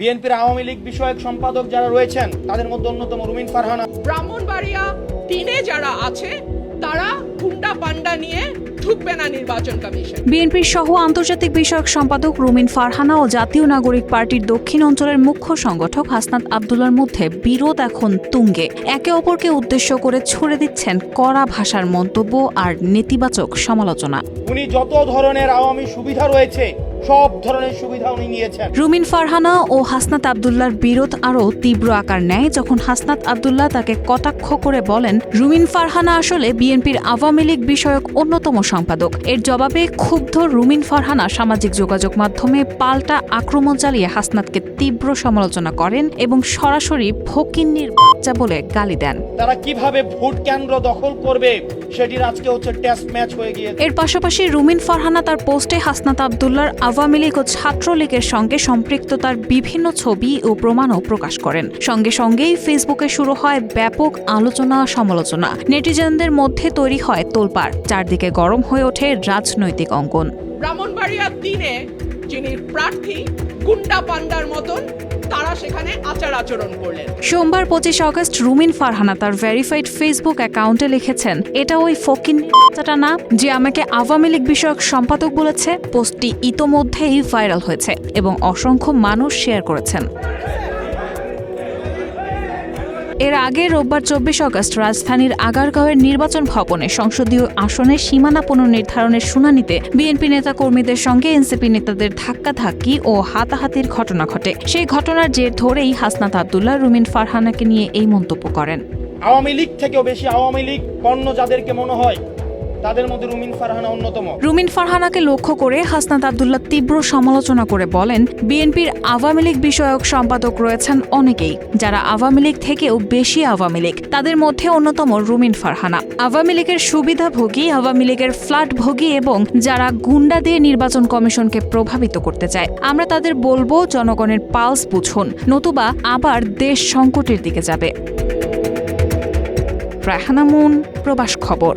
বিএনপির আওয়ামী লীগ বিষয়ক সম্পাদক যারা রয়েছেন তাদের মধ্যে অন্যতম রুমিন ফারহানা। ব্রাহ্মণবাড়িয়া তিনে যারা আছে তারা গুন্ডা পান্ডা নিয়ে ঢুকবে না নির্বাচন কমিশন। বিএনপির সহ আন্তর্জাতিক বিষয়ক সম্পাদক রুমিন ফারহানা ও জাতীয় নাগরিক পার্টির দক্ষিণ অঞ্চলের মুখ্য সংগঠক হাসনাত আবদুল্লার মধ্যে বিরোধ এখন তুঙ্গে। একে অপরকে উদ্দেশ্য করে ছুড়ে দিচ্ছেন কড়া ভাষার মন্তব্য আর নেতিবাচক সমালোচনা। উনি যত ধরনের আওয়ামী সুবিধা রয়েছে সব ধরনের সুবিধা উনি নিয়েছেন। রুমিন ফারহানা ও হাসনাত আবদুল্লার বিরোধ আরও তীব্র আকার নেয় যখন হাসনাত আবদুল্লাহ তাকে কটাক্ষ করে বলেন রুমিন ফারহানা আসলে বিএনপির আওয়ামী লীগ বিষয়ক অন্যতম সম্পাদক। এর জবাবে ক্ষুব্ধ রুমিন ফারহানা সামাজিক যোগাযোগ মাধ্যমে পাল্টা আক্রমণ চালিয়ে হাসনাতকে তীব্র সমালোচনা করেন এবং সরাসরি ফকিন্নির বাচ্চা বলে গালি দেন। তারা কীভাবে ভোট কেন্দ্র দখল করবে? সেটির আজকে হচ্ছে টেস্ট ম্যাচ হয়ে গিয়েছে। এর পাশাপাশি রুমিন ফারহানা তার পোস্টে হাসনাত আবদুল্লার আওয়ামী লীগ ও ছাত্রলীগের সঙ্গে সম্পৃক্ততার বিভিন্ন ছবি ও প্রমাণও প্রকাশ করেন। সঙ্গে সঙ্গেই ফেসবুকে শুরু হয় ব্যাপক আলোচনা সমালোচনা। নেটিজেনদের মধ্যে তৈরি হয় তোলপাড় চারদিকে গরম হয়ে ওঠে রাজনৈতিক অঙ্কন ব্রাহ্মণবাড়িয়া তিনে যিনি প্রার্থী গুন্ডা পান্ডার মতন তারা সেখানে আচার আচরণ করলেন। সোমবার পঁচিশ অগস্ট রুমিন ফারহানা তার ভেরিফাইড ফেসবুক অ্যাকাউন্টে লিখেছেন, এটা ওই ফকিন বাচ্চাটা না যে আমাকে আওয়ামী লীগ বিষয়ক সম্পাদক বলেছে, পোস্টটি ইতোমধ্যেই ভাইরাল হয়েছে এবং অসংখ্য মানুষ শেয়ার করেছেন। এর আগে রোববার চব্বিশ অগস্ট রাজধানীর আগারগাঁওয়ের নির্বাচন ভবনে সংসদীয় আসনে সীমানা পুনর্নির্ধারণের শুনানিতে বিএনপি নেতা কর্মীদের সঙ্গে এনসিপি নেতাদের ধাক্কাধাক্কি ও হাতাহাতির ঘটনা ঘটে। সেই ঘটনার জের ধরেই হাসনাত আবদুল্লাহ, রুমিন ফারহানাকে নিয়ে এই মন্তব্য করেন। আওয়ামী লীগ থেকেও বেশি আওয়ামী লীগ পণ্য যাদেরকে মনে হয় তাদের মধ্যে রুমিন ফারহানা অন্যতম। রুমিন ফারহানাকে লক্ষ্য করে হাসনাত আবদুল্লাহ তীব্র সমালোচনা করে বলেন, বিএনপির আওয়ামী লীগ বিষয়ক সম্পাদক রয়েছেন অনেকেই, যারা আওয়ামী লীগ থেকেও বেশি আওয়ামী লীগ, তাদের মধ্যে অন্যতম রুমিন ফারহানা। আওয়ামী লীগের সুবিধাভোগী, আওয়ামী লীগের ফ্ল্যাটভোগী এবং যারা গুন্ডা দিয়ে নির্বাচন কমিশনকে প্রভাবিত করতে চায়, আমরা তাদের বলব জনগণের পালস বুঝুন, নতুবা আবার দেশ সংকটের দিকে যাবে। রায়হানা মুন, প্রবাস খবর।